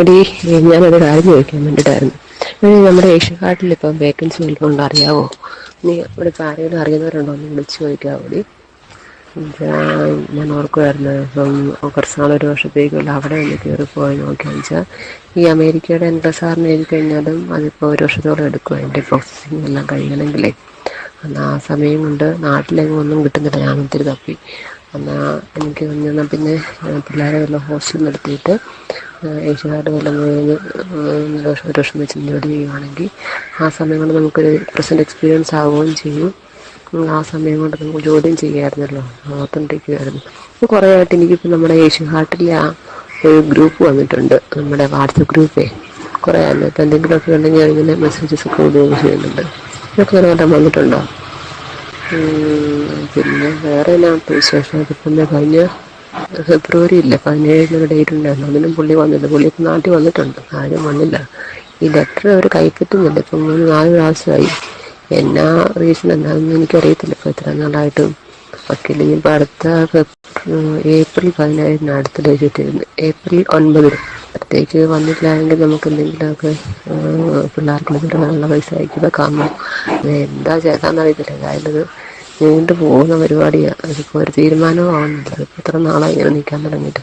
എടീ ഞാനൊരു കാര്യം ചോദിക്കാൻ വേണ്ടിയിട്ടായിരുന്നു. നമ്മുടെ ഏഷ്യൻ കാർട്ടിൽ ഇപ്പം വേക്കൻസി വല്ലതും അറിയാവോ? നീ ഇവിടെ ഇപ്പം ആരെങ്കിലും അറിയുന്നവരുണ്ടോ? ഒന്ന് വിളിച്ച് ചോദിക്കാവോടി ഞാൻ ഓർക്കുമായിരുന്നു ഇപ്പം കുറച്ച് നാൾ ഒരു വർഷത്തേക്കുള്ള അവിടെ ഒന്ന് കയറിപ്പോയി നോക്കിയാന്ന് വെച്ചാൽ ഈ അമേരിക്കയുടെ എൻട്രസാറിന് എഴുതി കഴിഞ്ഞാലും അതിപ്പോൾ ഒരു വർഷത്തോളം എടുക്കും അതിന്റെ പ്രോസസ്സിങ് എല്ലാം കഴിയണമെങ്കിലേ. എന്നാൽ ആ സമയം കൊണ്ട് നാട്ടിലെങ്ങും ഒന്നും കിട്ടുന്നില്ല. ഞാൻ ഒത്തിരി തപ്പി. എന്നാൽ എനിക്ക് എന്നാൽ പിന്നെ പിള്ളേരെ വല്ല ഹോസ്റ്റലിൽ നിർത്തിയിട്ട് കഴിഞ്ഞ് ഒരു വർഷം വെച്ച് ജോലി ചെയ്യുകയാണെങ്കിൽ ആ സമയം കൊണ്ട് നമുക്കൊരു പ്രസന്റ് എക്സ്പീരിയൻസ് ആവുകയും ചെയ്യും. ആ സമയം കൊണ്ട് നമുക്ക് ജോലിയും ചെയ്യാമായിരുന്നല്ലോ ഓത്തന്റിക്കുമായിരുന്നു അപ്പോൾ കുറേ ആയിട്ട് എനിക്കിപ്പോൾ നമ്മുടെ ഏഷ്യൻ ഹാർട്ടിലെ ആ ഒരു ഗ്രൂപ്പ് വന്നിട്ടുണ്ട്. നമ്മുടെ വാട്സപ്പ് ഗ്രൂപ്പേ കുറേ ആയിരുന്നു. ഇപ്പോൾ എന്തെങ്കിലുമൊക്കെ ഉണ്ടെങ്കിൽ ഞാനിങ്ങനെ മെസ്സേജസ് ഒക്കെ ഉപയോഗം ചെയ്യുന്നുണ്ട്. ഇതൊക്കെ ഒരു വട്ടം വന്നിട്ടുണ്ടോ? പിന്നെ വേറെ എന്നാ വിശേഷം ഇതിപ്പം കഴിഞ്ഞ ഫെബ്രുവരി ഇല്ല പതിനേഴിന് ഡേറ്റ് ഉണ്ടായിരുന്നു. അതിനും പുള്ളി വന്നില്ല പുള്ളി ഇപ്പം നാട്ടിൽ വന്നിട്ടുണ്ട്. ആരും വന്നില്ല. ഈ ലെറ്റർ അവർ കൈപ്പറ്റുന്നില്ല ഇപ്പം മൂന്ന് നാല് പ്രാവശ്യമായി. എന്നാ റീസൺ എന്താണെന്ന് എനിക്കറിയത്തില്ല. ഇപ്പോൾ എത്ര നാളായിട്ടും. വക്കീൽ ഇനിയിപ്പോൾ അടുത്ത ഏപ്രിൽ പതിനേഴിന് അടുത്ത ഡേറ്റ് കിട്ടിയിരുന്നു ഏപ്രിൽ ഒൻപതിന്. അപ്പോഴത്തേക്ക് വന്നിട്ടില്ലായെങ്കിൽ നമുക്ക് എന്തെങ്കിലുമൊക്കെ പിള്ളേർക്ക് ചെറുതാനുള്ള പൈസ അയക്കുക കാണും എന്താ ചെയ്താന്ന് അതായത് നീണ്ടു പോകുന്ന പരിപാടിയാണ് അതിപ്പോൾ ഒരു തീരുമാനവും ആവുന്നില്ല എത്ര നാളായി ഇങ്ങനെ നിൽക്കാൻ തുടങ്ങിയിട്ട്?